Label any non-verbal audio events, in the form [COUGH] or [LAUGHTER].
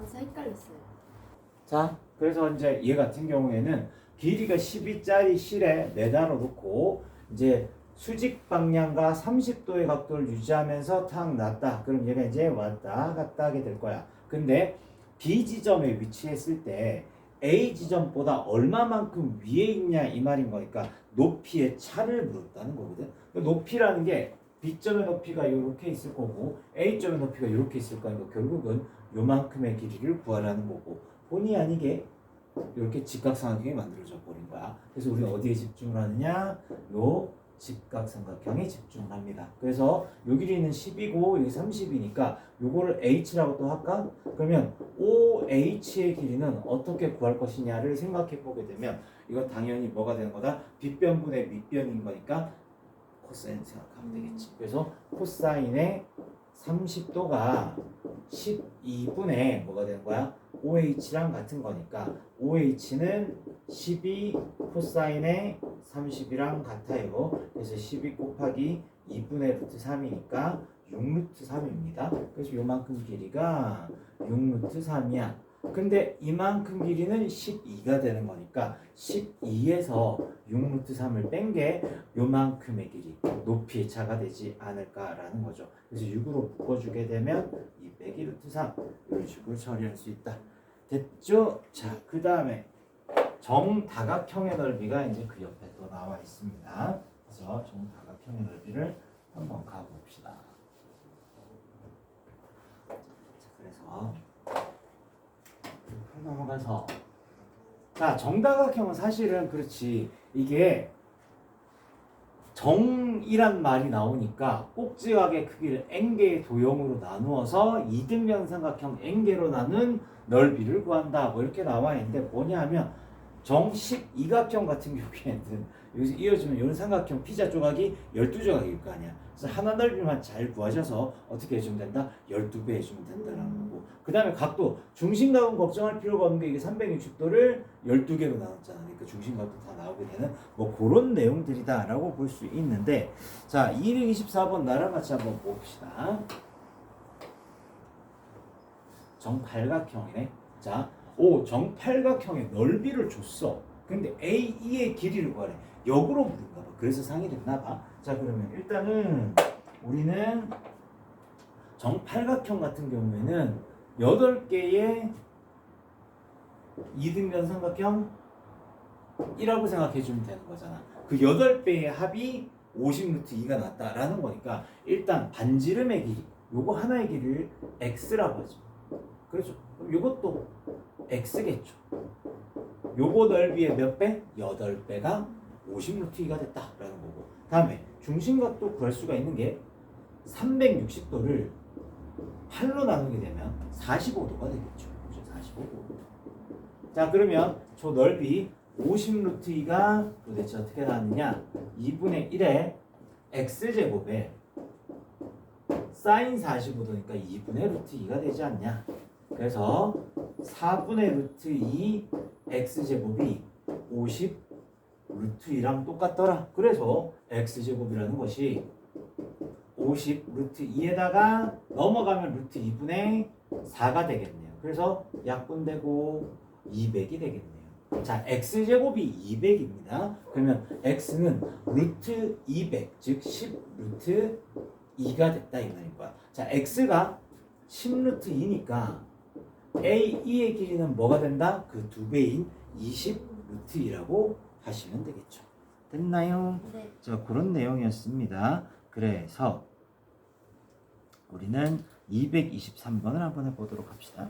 아, 저 헷갈렸어요. 자, 그래서 이제 얘 같은 경우에는 길이가 12짜리 실에 내다 놓고 이제 수직 방향과 30도의 각도를 유지하면서 탁 났다. 그럼 얘가 이제 왔다 갔다 하게 될 거야. 근데 B 지점에 위치했을 때 A 지점보다 얼마만큼 위에 있냐 이 말인 거니까 높이의 차를 물었다는 거거든. 그 높이라는 게 B점의 높이가 이렇게 있을 거고 A점의 높이가 이렇게 있을 거니까 결국은 요만큼의 길이를 구하라는 거고 본의 아니게 이렇게 직각삼각형이 만들어져 버린 거야. 그래서 우리는 어디에 집중을 하느냐? 요 직각삼각형에 집중을 합니다. 그래서 요 길이는 10이고 여기 30이니까 요거를 h라고 또 할까? 그러면 OH의 길이는 어떻게 구할 것이냐를 생각해 보게 되면 이건 당연히 뭐가 되는 거다? 빗변분의 밑변인 거니까 코사인 생각하면 되겠지. 그래서 코사인의 30도가 12분의 뭐가 되는 거야? OH랑 같은 거니까 OH는 12 코사인의 30이랑 같아요. 그래서 12 곱하기 2분의 루트 3이니까 6루트 3입니다. 그래서 요만큼 길이가 6루트 3이야. 근데 이만큼 길이는 12가 되는 거니까 12에서 6루트 3을 뺀 게 요만큼의 길이 높이의 차가 되지 않을까라는 거죠. 그래서 6으로 묶어주게 되면 2 빼기 루트 3 이런 식으로 처리할 수 있다. 됐죠? 자, 그 다음에 정다각형의 넓이가 이제 그 옆에 또 나와 있습니다. 그래서 정다각형의 넓이를 한번 가봅시다. 자, 그래서 넘어가서. 자 정다각형은 사실은 그렇지. 이게 정이란 말이 나오니까 꼭지각의 크기를 n개의 도형으로 나누어서 이등변 삼각형 n개로 나눈 넓이를 구한다. 뭐 이렇게 나와 있는데 뭐냐 하면 정 12각형 같은 경우에는 [LAUGHS] 여기서 이어지면 이런 삼각형 피자 조각이 12조각일 거 아니야. 그래서 하나 넓이만 잘 구하셔서 어떻게 해주면 된다? 12배 해주면 된다라는 거고. 그 다음에 각도. 중심각은 걱정할 필요가 없는 게 이게 360도를 12개로 나눴잖아. 그러니까 중심각도 다 나오게 되는 뭐 그런 내용들이다 라고 볼 수 있는데 자 224번 나랑 같이 한번 봅시다. 정팔각형이네. 자, 오 정팔각형의 넓이를 줬어 근데 AE의 길이를 구하래 역으로 물은가 봐 그래서 상이 됐나 봐 자 그러면 일단은 우리는 정팔각형 같은 경우에는 8개의 이등변 삼각형 1라고 생각해 주면 되는 거잖아. 그 8배의 합이 50루트 2가 났다라는 거니까 일단 반지름의 길이 요거 하나의 길이를 x라고 하죠. 그렇죠. 그럼 요것도 x겠죠. 요거 넓이의 몇 배? 8배가 50루트 2가 됐다라는 거고. 다음에 중심각도 구할 수가 있는 게 360도를 8로 나누게 되면 45도가 되겠죠. 그죠? 45도. 자, 그러면 저 넓이 50루트 2가 도대체 어떻게 나왔느냐? 2분의 1에 x제곱에 사인 45도니까 2분의 루트 2가 되지 않냐? 그래서 4분의 루트 2 x제곱이 50 루트 2랑 똑같더라. 그래서 x제곱이라는 것이 50 루트 2에다가 넘어가면 루트 2분의 4가 되겠네요. 그래서 약분되고 200이 되겠네요. 자, x제곱이 200입니다. 그러면 x는 루트 200, 즉 10 루트 2가 됐다 이 말인 거야. 자, x가 10 루트 2니까 a2의 길이는 뭐가 된다? 그 두 배인 20 루트 2라고 하시면 되겠죠. 됐나요? 네. 자, 그런 내용이었습니다. 그래서 우리는 223번을 한번 해보도록 합시다.